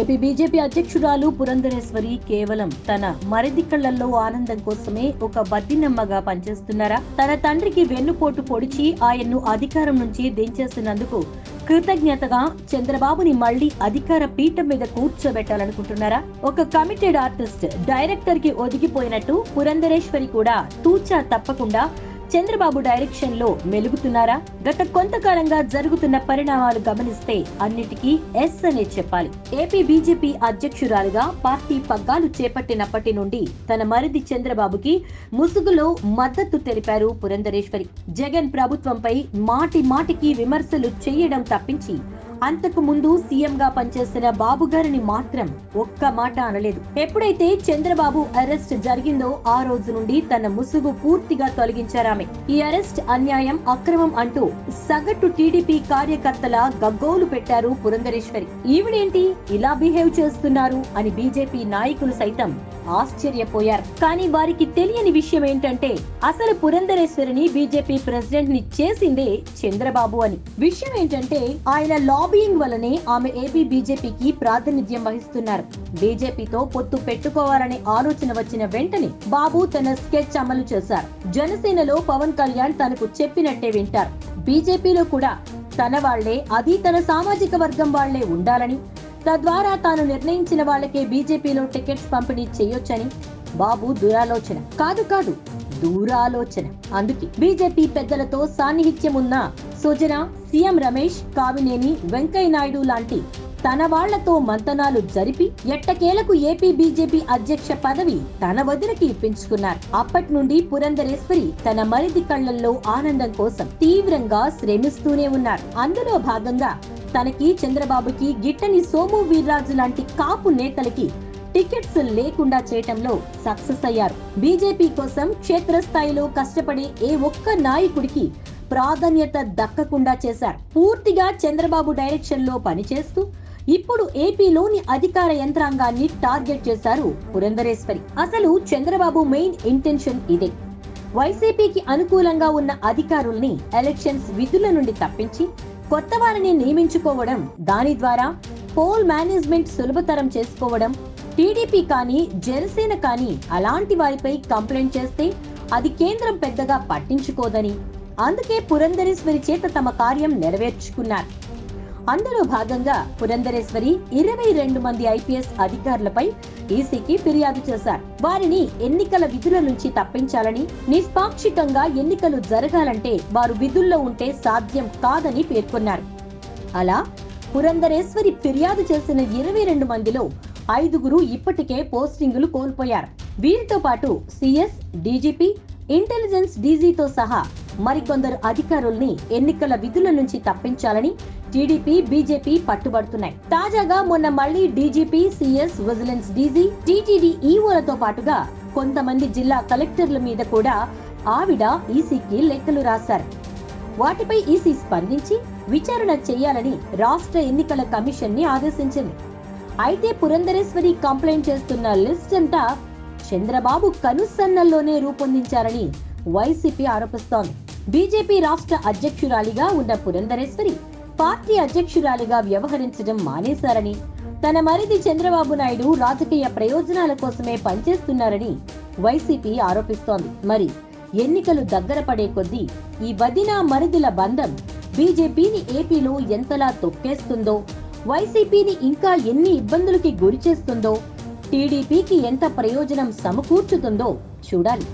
AP BJP అధ్యక్షురాలు పురంధరేశ్వరి కేవలం తన మరిది ఆనందం కోసమే ఒక బద్దినమ్మగా పనిచేస్తున్నారా? తన తండ్రికి వెన్నుపోటు పొడిచి ఆయన్ను అధికారం నుంచి దించేసినందుకు కృతజ్ఞతగా చంద్రబాబుని మళ్ళీ అధికార పీఠం మీద కూర్చోబెట్టాలనుకుంటున్నారా? ఒక కమిటెడ్ ఆర్టిస్ట్ డైరెక్టర్కి ఒదిగిపోయినట్టు పురంధరేశ్వరి కూడా తూచా తప్పకుండా చంద్రబాబు డైరెక్షన్లో మెలుగుతున్నారా? గత కొంతకాలంగా జరుగుతున్న పరిణామాలు గమనిస్తే అన్నిటికీ ఎస్ అనే చెప్పాలి. ఏపీ బీజేపీ అధ్యక్షురాలుగా పార్టీ పగ్గాలు చేపట్టినప్పటి నుండి తన మరిది చంద్రబాబుకి ముసుగులో మద్దతు తెలిపారు పురంధరేశ్వరి. జగన్ ప్రభుత్వంపై మాటి మాటికి విమర్శలు చేయడం తప్పించి అంతకు ముందు సీఎం గా పనిచేసిన బాబు గారిని మాత్రం ఒక్క మాట అనలేదు. ఎప్పుడైతే చంద్రబాబు అరెస్ట్ జరిగిందో ఆ రోజు నుండి తన ముసుగు పూర్తిగా తొలగించారామె ఈ అరెస్ట్ అన్యాయం అక్రమం అంటూ సగటు టీడీపీ కార్యకర్తల గగ్గోలు పెట్టారు పురంధరేశ్వరి. ఈవిడేంటి ఇలా బిహేవ్ చేస్తున్నారు అని బీజేపీ నాయకులు సైతం ఆశ్చర్యపోయారు. కానీ వారికి తెలియని విషయం ఏంటంటే అసలు పురంధరేశ్వరిని బీజేపీ ప్రెసిడెంట్ని చేసిందే చంద్రబాబు అని. విషయం ఏంటంటే ఆయన లాబియింగ్ వల్లనే ఆమె ఏపీ బీజేపీకి ప్రాతినిధ్యం వహిస్తున్నారు. బీజేపీతో పొత్తు పెట్టుకోవాలనే ఆలోచన వచ్చిన వెంటనే బాబు తన స్కెచ్ అమలు చేశారు. జనసేనలో పవన్ కళ్యాణ్ తనకు చెప్పినట్టే వింటారు. బీజేపీలో కూడా తన వాళ్ళే అది తన సామాజిక వర్గం వాళ్ళే ఉండాలని తద్వారా తాను నిర్ణయించిన వాళ్ళకే బీజేపీలో టికెట్స్ పంపిణీ చేయొచ్చని బాబు దురాలోచన. కాదు కాదు దూరాలోచన. అందుకే బీజేపీ పెద్దలతో సాన్నిహిత్యం ఉన్న సుజన సీఎం రమేష్ కావినేని వెంకయ్య నాయుడు లాంటి తన వాళ్ళతో మంతనాలు జరిపి ఎట్టకేలకు ఏపీ బీజేపీ అధ్యక్ష పదవి తన వదినకి ఇప్పించుకున్నారు. అప్పటి నుండి పురంధరేశ్వరి తన మరిది కళ్ళల్లో ఆనందం కోసం తీవ్రంగా శ్రమిస్తూనే ఉన్నారు. అందులో భాగంగా తనకి చంద్రబాబుకి గిట్టని సోము వీర్రాజు లాంటి కాపు నేతలకి టికెట్స్ లేకుండా చేయటంలో సక్సెస్ అయ్యారు. బీజేపీ కోసం క్షేత్రస్థాయిలో కష్టపడే ఏ ఒక్క నాయకుడికి ప్రాధాన్యత దక్కకుండా చేశారు. పూర్తిగా చంద్రబాబు డైరెక్షన్లో పనిచేస్తూ ఇప్పుడు ఏపీలోని అధికార యంత్రాంగాన్ని టార్గెట్ చేశారు పురంధరేశ్వరి. అసలు చంద్రబాబు మెయిన్ ఇంటెన్షన్ ఇదే. వైసీపీకి అనుకూలంగా ఉన్న అధికారుల్ని ఎలక్షన్స్ విధుల నుండి తప్పించి కొత్త వారిని నియమించుకోవడం దాని ద్వారా పోల్ మేనేజ్మెంట్ సులభతరం చేసుకోవడం టీడీపీ కానీ జనసేన కానీ అలాంటి వారిపై కంప్లైంట్ చేస్తే అది కేంద్రం పెద్దగా పట్టించుకోదని అందుకే పురంధరేశ్వరి చేత తమ కార్యం నెరవేర్చుకున్నారు. అందులో భాగంగా పురంధరేశ్వరి ఇరవై రెండు మంది ఐపీఎస్ అధికారులపై ఈసీకి ఫిర్యాదు చేశారు. వారిని ఎన్నికల విధుల నుంచి తప్పించాలని నిష్పాక్షికంగా ఎన్నికలు జరగాలంటే వారు విధుల్లో ఉంటే సాధ్యం కాదని పేర్కొన్నారు. అలా పురంధరేశ్వరి ఫిర్యాదు చేసిన ఇరవై రెండు మందిలో ఐదుగురు ఇప్పటికే పోస్టింగులు కోల్పోయారు. వీరితో పాటు సిఎస్ డీజీపీ ఇంటెలిజెన్స్ డీజీతో సహా మరికొందరు అధికారుల్ని ఎన్నికల విధుల నుంచి తప్పించాలని టీడీపీ బీజేపీ పట్టుబడుతున్నాయి. తాజాగా మొన్న మళ్ళీ DGP CS vigilance DG TTD ఈఓలతో పాటుగా కొంతమంది జిల్లా కలెక్టర్ల మీద కూడా ఆవిడ ఈసీకి లెక్కలు రాశారు. వాటిపై ఈసీ స్పందించి విచారణ చేయాలని రాష్ట్ర ఎన్నికల కమిషన్ని ఆదేశించింది. అయితే పురంధరేశ్వరి కంప్లైంట్ చేస్తున్న లిస్ట్ అంతా చంద్రబాబు కనుసన్నల్లోనే రూపొందించారని వైసీపీ ఆరోపిస్తోంది. బీజేపీ రాష్ట్ర అధ్యక్షురాలిగా ఉన్న పురంధరేశ్వరి పార్టీ అధ్యక్షురాలిగా వ్యవహరించడం మానేశారని తన మరిది చంద్రబాబు నాయుడు రాజకీయ ప్రయోజనాల కోసమే పనిచేస్తున్నారని వైసీపీ ఆరోపిస్తోంది. మరి ఎన్నికలు దగ్గర పడే కొద్దీ ఈ వదిన మరిదిల బంధం బీజేపీని ఏపీలో ఎంతలా తొక్కేస్తుందో వైసీపీని ఇంకా ఎన్ని ఇబ్బందులకి గురి చేస్తుందో టీడీపీకి ఎంత ప్రయోజనం సమకూర్చుతుందో చూడాలి.